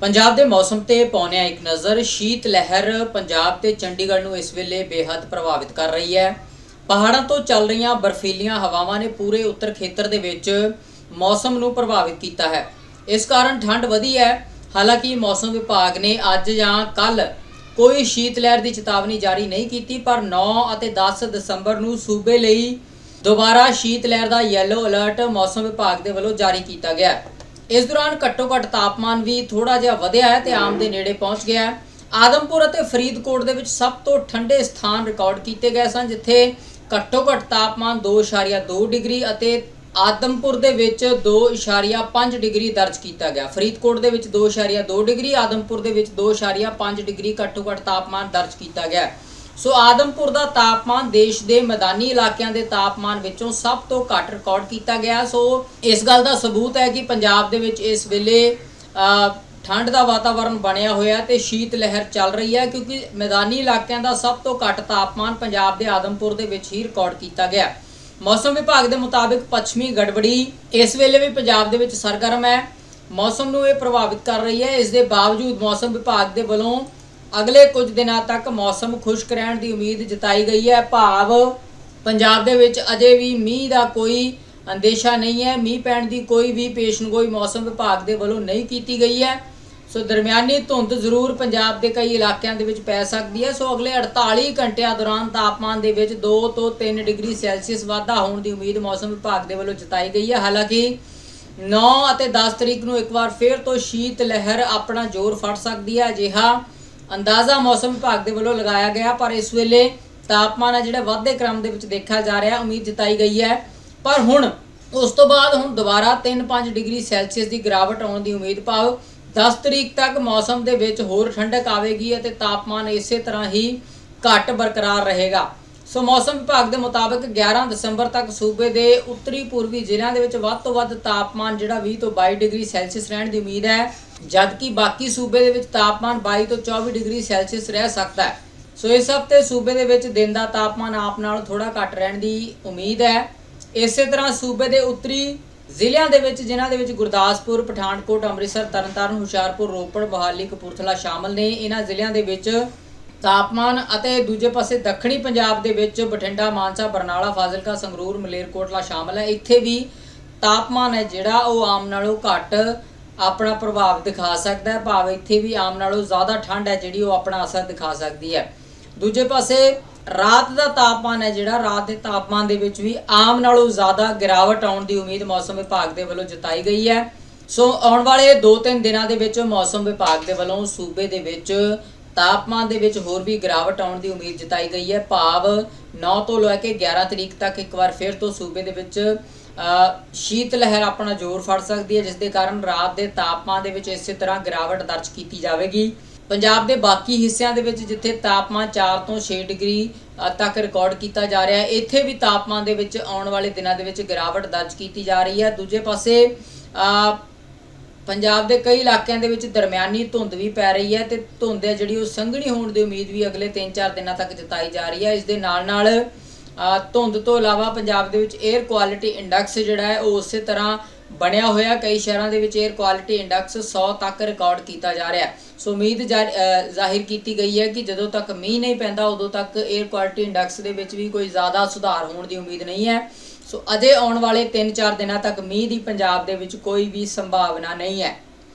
ਪੰਜਾਬ ਦੇ ਮੌਸਮ ਤੇ ਪਾਉਣਿਆ ਇੱਕ ਨਜ਼ਰ, ਸ਼ੀਤ ਲਹਿਰ ਪੰਜਾਬ ਤੇ ਚੰਡੀਗੜ੍ਹ ਨੂੰ ਇਸ ਵੇਲੇ ਬੇहद ਪ੍ਰਭਾਵਿਤ ਕਰ ਰਹੀ ਹੈ। ਪਹਾੜਾਂ ਤੋਂ ਚੱਲ ਰਹੀਆਂ ਬਰਫੀਲੀਆਂ ਹਵਾਵਾਂ ਨੇ ਪੂਰੇ ਉੱਤਰ ਖੇਤਰ ਦੇ ਵਿੱਚ ਮੌਸਮ ਨੂੰ ਪ੍ਰਭਾਵਿਤ ਕੀਤਾ ਹੈ। ਇਸ ਕਾਰਨ ਠੰਡ ਵਧੀ ਹੈ। ਹਾਲਾਂਕਿ ਮੌਸਮ ਵਿਭਾਗ ਨੇ ਅੱਜ ਜਾਂ ਕੱਲ ਕੋਈ ਸ਼ੀਤ ਲਹਿਰ ਦੀ ਚੇਤਾਵਨੀ ਜਾਰੀ ਨਹੀਂ ਕੀਤੀ, ਪਰ 9 ਅਤੇ 10 ਦਸੰਬਰ ਨੂੰ ਸੂਬੇ ਲਈ ਦੁਬਾਰਾ ਸ਼ੀਤ ਲਹਿਰ ਦਾ ਯੈਲੋ ਅਲਰਟ ਮੌਸਮ ਵਿਭਾਗ ਦੇ ਵੱਲੋਂ ਜਾਰੀ ਕੀਤਾ ਗਿਆ ਹੈ। ਇਸ ਦੌਰਾਨ ਘੱਟੋ ਘੱਟ ਤਾਪਮਾਨ ਵੀ ਥੋੜਾ ਜਿਹਾ ਵਧਿਆ ਹੈ ਤੇ ਆਮ ਦੇ ਨੇੜੇ ਪਹੁੰਚ ਗਿਆ ਹੈ। ਆਦਮਪੁਰ ਅਤੇ ਫਰੀਦਕੋਟ ਦੇ ਵਿੱਚ ਸਭ ਤੋਂ ਠੰਡੇ ਸਥਾਨ ਰਿਕਾਰਡ ਕੀਤੇ ਗਏ ਸਨ, ਜਿੱਥੇ ਘੱਟੋ ਘੱਟ ਤਾਪਮਾਨ 2.2 ਡਿਗਰੀ ਅਤੇ ਆਦਮਪੁਰ ਦੇ ਵਿੱਚ 2.5 ਡਿਗਰੀ ਦਰਜ ਕੀਤਾ ਗਿਆ। ਫਰੀਦਕੋਟ ਦੇ ਵਿੱਚ 2.2 ਡਿਗਰੀ, ਆਦਮਪੁਰ ਦੇ ਵਿੱਚ 2.5 ਡਿਗਰੀ ਘੱਟੋ ਘੱਟ ਤਾਪਮਾਨ ਦਰਜ ਕੀਤਾ ਗਿਆ ਸੋ ਆਦਮਪੁਰ ਦਾ ਤਾਪਮਾਨ ਦੇਸ਼ ਦੇ ਮੈਦਾਨੀ ਇਲਾਕਿਆਂ ਦੇ ਤਾਪਮਾਨ ਵਿੱਚੋਂ ਸਭ ਤੋਂ ਘੱਟ ਰਿਕਾਰਡ ਕੀਤਾ ਗਿਆ। ਸੋ ਇਸ ਗੱਲ ਦਾ ਸਬੂਤ ਹੈ ਕਿ ਪੰਜਾਬ ਦੇ ਵਿੱਚ ਇਸ ਵੇਲੇ ਠੰਡ ਦਾ ਵਾਤਾਵਰਣ ਬਣਿਆ ਹੋਇਆ ਹੈ ਤੇ ਸ਼ੀਤ ਲਹਿਰ ਚੱਲ ਰਹੀ ਹੈ ਕਿਉਂਕਿ ਮੈਦਾਨੀ ਇਲਾਕਿਆਂ ਦਾ ਸਭ ਤੋਂ ਘੱਟ ਤਾਪਮਾਨ ਪੰਜਾਬ ਦੇ ਆਦਮਪੁਰ ਦੇ ਵਿੱਚ ਹੀ ਰਿਕਾਰਡ ਕੀਤਾ ਗਿਆ। ਮੌਸਮ ਵਿਭਾਗ ਦੇ ਮੁਤਾਬਿਕ ਪੱਛਮੀ ਗੜਬੜੀ ਇਸ ਵੇਲੇ ਵੀ ਪੰਜਾਬ ਦੇ ਵਿੱਚ ਸਰਗਰਮ ਹੈ। ਮੌਸਮ ਨੂੰ ਇਹ ਪ੍ਰਭਾਵਿਤ ਕਰ ਰਹੀ ਹੈ। ਇਸ ਦੇ ਬਾਵਜੂਦ ਮੌਸਮ ਵਿਭਾਗ ਦੇ ਵੱਲੋਂ ਅਗਲੇ ਕੁਝ ਦਿਨਾਂ ਤੱਕ ਮੌਸਮ ਖੁਸ਼ਕ ਰਹਿਣ ਦੀ ਉਮੀਦ ਜਤਾਈ ਗਈ ਹੈ। ਭਾਵ ਪੰਜਾਬ ਦੇ ਵਿੱਚ ਅਜੇ ਵੀ ਮੀਂਹ ਦਾ ਕੋਈ ਅੰਦੇਸ਼ਾ ਨਹੀਂ ਹੈ। ਮੀਂਹ ਪੈਣ ਦੀ ਕੋਈ ਵੀ ਪੇਸ਼ਨਗੋਈ ਮੌਸਮ ਵਿਭਾਗ ਦੇ ਵੱਲੋਂ ਨਹੀਂ ਕੀਤੀ ਗਈ ਹੈ। ਸੋ ਦਰਮਿਆਨੀ ਧੁੰਦ ਜ਼ਰੂਰ ਪੰਜਾਬ ਦੇ ਕਈ ਇਲਾਕਿਆਂ ਦੇ ਵਿੱਚ ਪੈ ਸਕਦੀ ਹੈ। ਸੋ ਅਗਲੇ 48 ਘੰਟਿਆਂ ਦੌਰਾਨ ਤਾਪਮਾਨ ਦੇ ਵਿੱਚ 2 ਤੋਂ 3 ਡਿਗਰੀ ਸੈਲਸੀਅਸ ਵਾਧਾ ਹੋਣ ਦੀ ਉਮੀਦ ਮੌਸਮ ਵਿਭਾਗ ਦੇ ਵੱਲੋਂ ਜਤਾਈ ਗਈ ਹੈ। ਹਾਲਾਂਕਿ 9 ਅਤੇ 10 ਤਰੀਕ ਨੂੰ ਇੱਕ ਵਾਰ ਫੇਰ ਤੋਂ ਸ਼ੀਤ ਲਹਿਰ ਆਪਣਾ ਜ਼ੋਰ ਫੜ ਸਕਦੀ ਹੈ। ਅਜਿਹਾ ਅੰਦਾਜ਼ਾ ਮੌਸਮ ਵਿਭਾਗ ਦੇ ਵੱਲੋਂ ਲਗਾਇਆ ਗਿਆ, ਪਰ ਇਸ ਵੇਲੇ ਤਾਪਮਾਨ ਹੈ ਜਿਹੜਾ ਵਾਧੇ ਕ੍ਰਮ ਦੇ ਵਿੱਚ ਦੇਖਿਆ ਜਾ ਰਿਹਾ, ਉਮੀਦ ਜਤਾਈ ਗਈ ਹੈ। ਪਰ ਹੁਣ ਉਸ ਤੋਂ ਬਾਅਦ ਹੁਣ ਦੁਬਾਰਾ 3-5 ਡਿਗਰੀ ਸੈਲਸੀਅਸ ਦੀ ਗਿਰਾਵਟ ਆਉਣ ਦੀ ਉਮੀਦ ਪਾਓ। 10 ਤਰੀਕ ਤੱਕ ਮੌਸਮ ਦੇ ਵਿੱਚ ਹੋਰ ਠੰਡਕ ਆਵੇਗੀ ਅਤੇ ਤਾਪਮਾਨ ਇਸੇ ਤਰ੍ਹਾਂ ਹੀ ਘੱਟ ਬਰਕਰਾਰ ਰਹੇਗਾ। ਸੋ ਮੌਸਮ ਵਿਭਾਗ ਦੇ ਮੁਤਾਬਕ 11 ਦਸੰਬਰ ਤੱਕ ਸੂਬੇ ਦੇ ਉੱਤਰੀ ਪੂਰਬੀ ਜ਼ਿਲ੍ਹਿਆਂ ਦੇ ਵਿੱਚ ਵੱਧ ਤੋਂ ਵੱਧ ਤਾਪਮਾਨ ਜਿਹੜਾ 20 ਤੋਂ 22 ਡਿਗਰੀ ਸੈਲਸੀਅਸ ਰਹਿਣ ਦੀ ਉਮੀਦ ਹੈ, ਜਦਕਿ ਬਾਕੀ ਸੂਬੇ ਦੇ ਵਿੱਚ ਤਾਪਮਾਨ 22 ਤੋਂ 24 ਡਿਗਰੀ ਸੈਲਸੀਅਸ ਰਹਿ ਸਕਦਾ ਹੈ। ਸੋ ਇਸ ਹਫ਼ਤੇ ਸੂਬੇ ਦੇ ਵਿੱਚ ਦਿਨ ਦਾ ਤਾਪਮਾਨ ਆਪ ਨਾਲ ਥੋੜਾ ਘੱਟ ਰਹਿਣ ਦੀ ਉਮੀਦ ਹੈ। ਇਸੇ ਤਰ੍ਹਾਂ ਸੂਬੇ ਦੇ ਉੱਤਰੀ ਜ਼ਿਲ੍ਹਿਆਂ ਦੇ ਵਿੱਚ, ਜਿਨ੍ਹਾਂ ਦੇ ਵਿੱਚ ਗੁਰਦਾਸਪੁਰ, ਪਠਾਨਕੋਟ, ਅੰਮ੍ਰਿਤਸਰ, ਤਰਨਤਾਰਨ, ਹੁਸ਼ਿਆਰਪੁਰ, ਰੋਪੜ ਬਹਾਲੀ ਕਪੂਰਥਲਾ ਸ਼ਾਮਲ ਨੇ ਇਹਨਾਂ ਜ਼ਿਲ੍ਹਿਆਂ ਦੇ ਵਿੱਚ ਤਾਪਮਾਨ ਅਤੇ ਦੂਜੇ ਪਾਸੇ ਦੱਖਣੀ ਪੰਜਾਬ ਦੇ ਵਿੱਚ ਬਠਿੰਡਾ, ਮਾਨਸਾ, ਬਰਨਾਲਾ, ਫਾਜ਼ਿਲਕਾ, ਸੰਗਰੂਰ, ਮਲੇਰਕੋਟਲਾ ਸ਼ਾਮਲ ਹੈ। ਇੱਥੇ ਵੀ ਤਾਪਮਾਨ ਹੈ ਜਿਹੜਾ ਉਹ ਆਮ ਨਾਲੋਂ ਘੱਟ ਆਪਣਾ ਪ੍ਰਭਾਵ ਦਿਖਾ ਸਕਦਾ ਹੈ। ਭਾਵ ਇੱਥੇ ਵੀ ਆਮ ਨਾਲੋਂ ਜ਼ਿਆਦਾ ਠੰਡ ਹੈ ਜਿਹੜੀ ਉਹ ਆਪਣਾ ਅਸਰ ਦਿਖਾ ਸਕਦੀ ਹੈ। ਦੂਜੇ ਪਾਸੇ ਰਾਤ ਦਾ ਤਾਪਮਾਨ ਹੈ ਜਿਹੜਾ, ਰਾਤ ਦੇ ਤਾਪਮਾਨ ਦੇ ਵਿੱਚ ਵੀ ਆਮ ਨਾਲੋਂ ਜ਼ਿਆਦਾ ਗਿਰਾਵਟ ਆਉਣ ਦੀ ਉਮੀਦ ਮੌਸਮ ਵਿਭਾਗ ਦੇ ਵੱਲੋਂ ਜਤਾਈ ਗਈ ਹੈ। ਸੋ ਆਉਣ ਵਾਲੇ 2-3 ਦਿਨਾਂ ਦੇ ਵਿੱਚ ਮੌਸਮ ਵਿਭਾਗ ਦੇ ਵੱਲੋਂ ਸੂਬੇ ਦੇ ਵਿੱਚ ਤਾਪਮਾਨ ਦੇ ਵਿੱਚ ਹੋਰ ਵੀ ਗਿਰਾਵਟ ਆਉਣ ਦੀ ਉਮੀਦ ਜਤਾਈ ਗਈ ਹੈ। ਭਾਵ 9 ਤੋਂ ਲੈ ਕੇ 11 ਤਰੀਕ ਤੱਕ ਇੱਕ ਵਾਰ ਫਿਰ ਤੋਂ ਸੂਬੇ ਦੇ ਵਿੱਚ ਸ਼ੀਤ ਲਹਿਰ ਆਪਣਾ ਜ਼ੋਰ ਫੜ ਸਕਦੀ ਹੈ, ਜਿਸ ਦੇ ਕਾਰਨ ਰਾਤ ਦੇ ਤਾਪਮਾਨ ਦੇ ਵਿੱਚ ਇਸੇ ਤਰ੍ਹਾਂ ਗਿਰਾਵਟ ਦਰਜ ਕੀਤੀ ਜਾਵੇਗੀ। ਪੰਜਾਬ ਦੇ ਬਾਕੀ ਹਿੱਸਿਆਂ ਦੇ ਵਿੱਚ ਜਿੱਥੇ ਤਾਪਮਾਨ 4 ਤੋਂ 6 ਡਿਗਰੀ ਤੱਕ ਰਿਕਾਰਡ ਕੀਤਾ ਜਾ ਰਿਹਾ ਹੈ, ਇੱਥੇ ਵੀ ਤਾਪਮਾਨ ਦੇ ਵਿੱਚ ਆਉਣ ਵਾਲੇ ਦਿਨਾਂ ਦੇ ਵਿੱਚ ਗਿਰਾਵਟ ਦਰਜ ਕੀਤੀ ਜਾ ਰਹੀ ਹੈ। ਦੂਜੇ ਪਾਸੇ ਪੰਜਾਬ ਦੇ ਕਈ ਇਲਾਕਿਆਂ ਦੇ ਵਿੱਚ ਦਰਮਿਆਨੀ ਧੁੰਦ ਵੀ ਪੈ ਰਹੀ ਹੈ ਤੇ ਧੁੰਦ ਹੈ ਜਿਹੜੀ ਉਹ ਸੰਘਣੀ ਹੋਣ ਦੀ ਉਮੀਦ ਵੀ ਅਗਲੇ 3-4 ਦਿਨਾਂ ਤੱਕ ਜਤਾਈ ਜਾ ਰਹੀ ਹੈ। ਇਸ ਦੇ ਨਾਲ ਨਾਲ ਧੁੰਦ ਤੋਂ ਇਲਾਵਾ ਪੰਜਾਬ ਦੇ ਵਿੱਚ 에ਅਰ ਕੁਆਲਿਟੀ ਇੰਡੈਕਸ ਜਿਹੜਾ ਹੈ ਉਹ ਉਸੇ ਤਰ੍ਹਾਂ ਬਣਿਆ ਹੋਇਆ। ਕਈ ਸ਼ਹਿਰਾਂ ਦੇ ਵਿੱਚ 에ਅਰ ਕੁਆਲਿਟੀ ਇੰਡੈਕਸ 100 ਤੱਕ ਰਿਕਾਰਡ ਕੀਤਾ ਜਾ ਰਿਹਾ ਸੋ ਉਮੀਦ ਜ਼ਾਹਿਰ ਕੀਤੀ ਗਈ ਹੈ ਕਿ ਜਦੋਂ ਤੱਕ ਮੀਂਹ ਨਹੀਂ ਪੈਂਦਾ, ਉਦੋਂ ਤੱਕ 에ਅਰ ਕੁਆਲਿਟੀ ਇੰਡੈਕਸ ਦੇ ਵਿੱਚ ਵੀ ਕੋਈ ਜ਼ਿਆਦਾ ਸੁਧਾਰ ਹੋਣ ਦੀ ਉਮੀਦ ਨਹੀਂ ਹੈ। ਸੋ ਅਜੇ ਆਉਣ ਵਾਲੇ 3-4 ਦਿਨਾਂ ਤੱਕ ਮੀਂਹ ਦੀ ਪੰਜਾਬ ਦੇ ਵਿੱਚ ਕੋਈ ਵੀ ਸੰਭਾਵਨਾ ਨਹੀਂ ਹੈ।